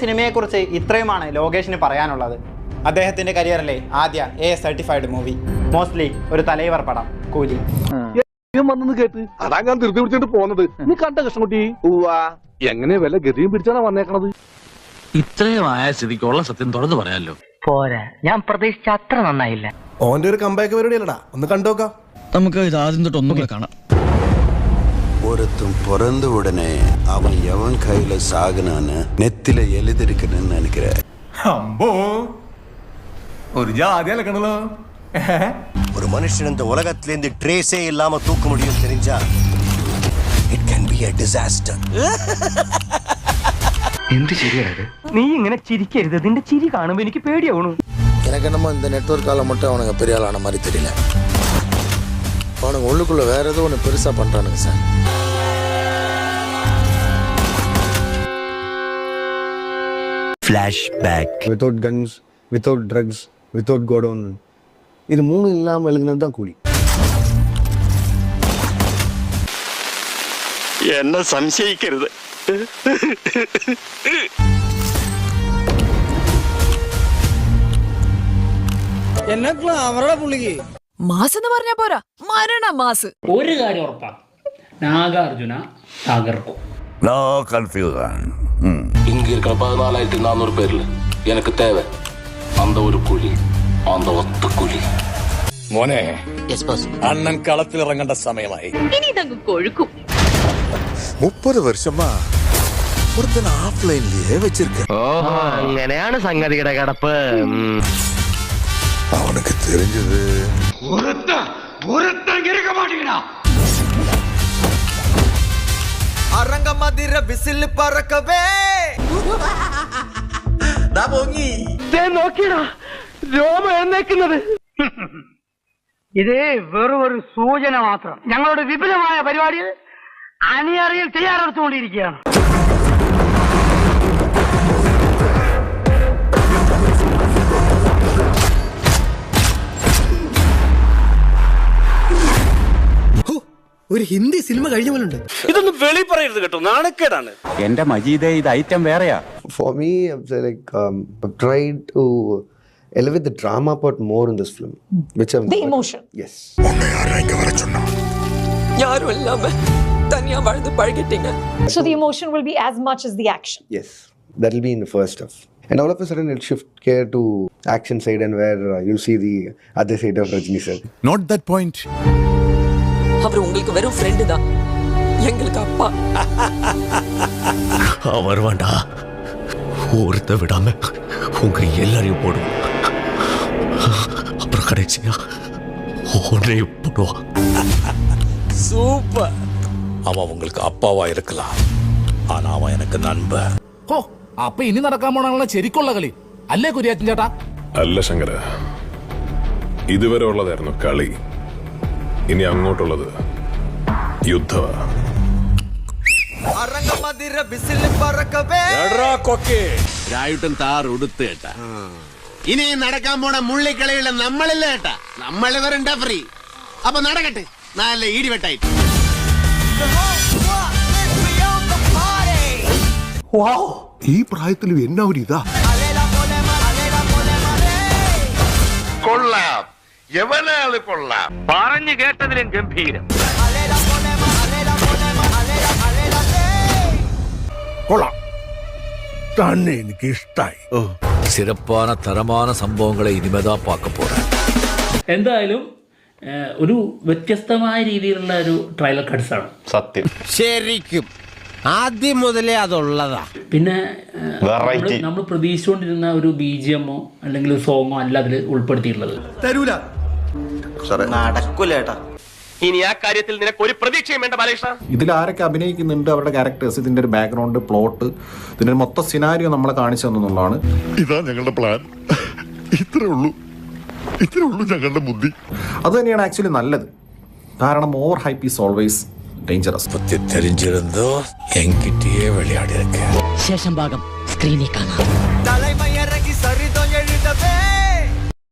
സിനിമയെക്കുറിച്ച് ഇത്രയുമാണ് ലോകേഷിന് പറയാനുള്ളത്. അദ്ദേഹത്തിന്റെ കരിയറിലെ ആദ്യ എ സർട്ടിഫൈഡ് മൂവി മോസ്റ്റ്ലി ഒരു തലൈവർ പടം കൂലി. വന്നെന്ന് കേട്ട് അതാ ഞാൻ ധൃതി പിടിച്ചിട്ട് നീ കണ്ട കൃഷ്ണൻകുട്ടി എങ്ങനെ വല്ല ഗതിയും പിടിച്ചാണ് വന്നേക്കണത്? ഇത്രയും ആയ സ്ഥിതിക്കുള്ള സത്യം തുറന്നു പറയാലോ. പോരാ. ഞാൻ പ്രതീക്ഷിച്ച അത്ര നന്നായില്ല. ഓന്റെ ഒരു കമ്പാക്ക് പരിപാടിയല്ലടാ ഒന്ന് കണ്ടോക്കാം. നമുക്ക് ഇത് ആദ്യം തൊട്ട് ഒന്നും കൂടെ കാണാം. ஒருத்தன் பிறந்த உடனே அவன் எவன் கையில சாகுனான்னு நெத்தில எழுதிருக்குன்னு நினைக்கிறேன் അമ്പോ ഒരു ജാതി അലക്കണല്ലോ ஒரு மனுஷன் இந்த உலகத்துல இருந்து ட்ரேஸே இல்லாம தூக்க முடியும் தெரிஞ்சா it can be a disaster നീ ഇങ്ങനെ ചിരിക്കരുത് നിന്റെ ചിരി കാണുമ്പോ എനിക്ക് പേടിയാവണു எனக்கு என்னமோ இந்த நெட்ஒர்க்கால மட்டும் அவனுங்க பெரிய ஆளான மாதிரி தெரியல அவனுங்க உள்ளுக்குள்ள வேற ஏதோ ஒன்று பெருசா பண்றானுங்க sir. Flashback. Without guns without drugs without godown இது மூணு இல்லாமல் எழுதினது தான் கூலி. என்ன சம்சயிக்கிறது? മാസ് എന്ന് പറഞ്ഞാ പോരാ മരണ മാസ് ഒരു കാര്യം ഉറപ്പാ നാഗാർജുന തകർക്കും நோ கன்ஃபியூஷன் இங்க இருக்கிற பதினாலாயிரத்தி நானூறு பேர்ல எனக்கு தேவை அந்த ஒரு குழி அந்த ஒத்த குழி മോനെ അണ്ണൻ കളത്തിലിറങ്ങേണ്ട സമയമായി ഇനി ഇതങ്ങ് കൊഴുക്കും முப்பது வருஷமா ஒருத்தன் ஆஃப்லைன்லயே வச்சிருக்கேன் അങ്ങനെയാണ് സംഗതിയുടെ കിടപ്പ് அவனுக்கு தெரிஞ்சது നോക്കിയടാ രോമം എഴുന്നേക്കുന്നത് ഇത് വെറും ഒരു സൂചന മാത്രം ഞങ്ങളുടെ വിപുലമായ പരിപാടിയിൽ അണിയറിയിൽ തയ്യാറെടുത്തുകൊണ്ടിരിക്കുകയാണ് ഒരു ഹിന്ദി സിനിമ കഴിഞ്ഞ പോലെ ഉണ്ട് ഇതൊന്നും വെളി പറയരുത് കേട്ടോ നാണക്കേടാണ് എന്റെ മജീദേ ഇത് ഐറ്റം വേറെയാ For me, I've said, like um, I've tried to elevate the drama part more in this film, which I'm The emotion. Yes. யாரும் இல்லாம தனியா வாழ்ந்து பழகிட்டீங்க So the emotion will be as much as the action. Yes, that'll be in the first half. And all of a sudden, it'll shift care to action side and where uh, you'll see the other side of Rajni sir. Not that point அவர் உங்களுக்கு வெறும் friend தான் எங்களுக்கு அப்பா அவன் வருவான்டா ஒருத்த விடாம உங்க எல்லாரையும் போடுவான் அப்புறம் கடைசியா உன்னையும் போடுவான் சூப்பர் அவன் உங்களுக்கு அப்பாவா இருக்கலாம் ஆனா அவன் எனக்கு நண்பன் ഓ അപ്പൊ ഇനി നടക്കാൻ പോണാണല്ലോ ശരിക്കുള്ള കളി അല്ലേ കുര്യാച്ചൻ ചേട്ടാ അല്ല ശങ്കര ഇതുവരെ ഉള്ളതായിരുന്നു കളി ഇനി അങ്ങോട്ടുള്ളത് യുദ്ധമാ രായിട്ടും താർ ഉടുത്ത് കേട്ടാ ഇനി നടക്കാൻ പോണ മുള്ളിക്കളിയുള്ള നമ്മളില്ല ഏട്ടാ. നമ്മൾ ഇവരുണ്ടാ ഫ്രീ അപ്പൊ നടക്കട്ടെ. നല്ല ഇടിവെട്ടായി. ഈ പ്രായത്തിലും എന്നാ ഒരു ഇതാ? കൊള്ളാം. എവനാൾ കൊള്ളാം? പറഞ്ഞു കേട്ടതിലും ഗംഭീരം. കൊള്ളാം. തന്നെ എനിക്ക് ഇഷ്ടായി സ്ഥിരപ്പാന തരമാന സംഭവങ്ങളെ ഇനിമതാ പാക്ക പോരാ. എന്തായാലും ഒരു വ്യത്യസ്തമായ രീതിയിലുള്ള ഒരു ട്രയൽ കട്ട്സാണ് സത്യം. ശരിക്കും. ആദ്യം മുതലേ അതുള്ളതാ. പിന്നെ നമ്മൾ പ്രതീക്ഷിച്ചുകൊണ്ടിരുന്ന ഒരു ബി ജി എമ്മോ അല്ലെങ്കിൽ സോങ്ങോ അല്ല അതിൽ ഉൾപ്പെടുത്തിയിട്ടുള്ളത്. തരൂല. ഇനി ആ കാര്യത്തിൽ നിനക്ക് ഒരു പ്രതീക്ഷയും വേണ്ട ബാലകൃഷ്ണ ഇതിൽ ആരൊക്കെ അഭിനയിക്കുന്നുണ്ട് അവരുടെ ക്യാരക്ടേഴ്സ് ഇതിന്റെ ഒരു ബാക്ക്ഗ്രൗണ്ട് പ്ലോട്ട് ഇതിന്റെ ഒരു മൊത്തം സിനാരിയോ നമ്മളെ കാണിച്ചു തന്നുള്ളതാണ് ഇതാ ഞങ്ങളുടെ പ്ലാൻ ഇത്രേ ഉള്ളൂ ഇത്രേ ഉള്ളൂ ഞങ്ങളുടെ ബുദ്ധി അത് തന്നെയാണ് ആക്ച്വലി നല്ലത് കാരണം over hype is always dangerous பத்தி தெரிஞ்சிருந்தோ என்கிட்டயே விளையாடி இருக்க ശേഷം ഭാഗം സ്ക്രീനിൽ കാണാം തലൈമയ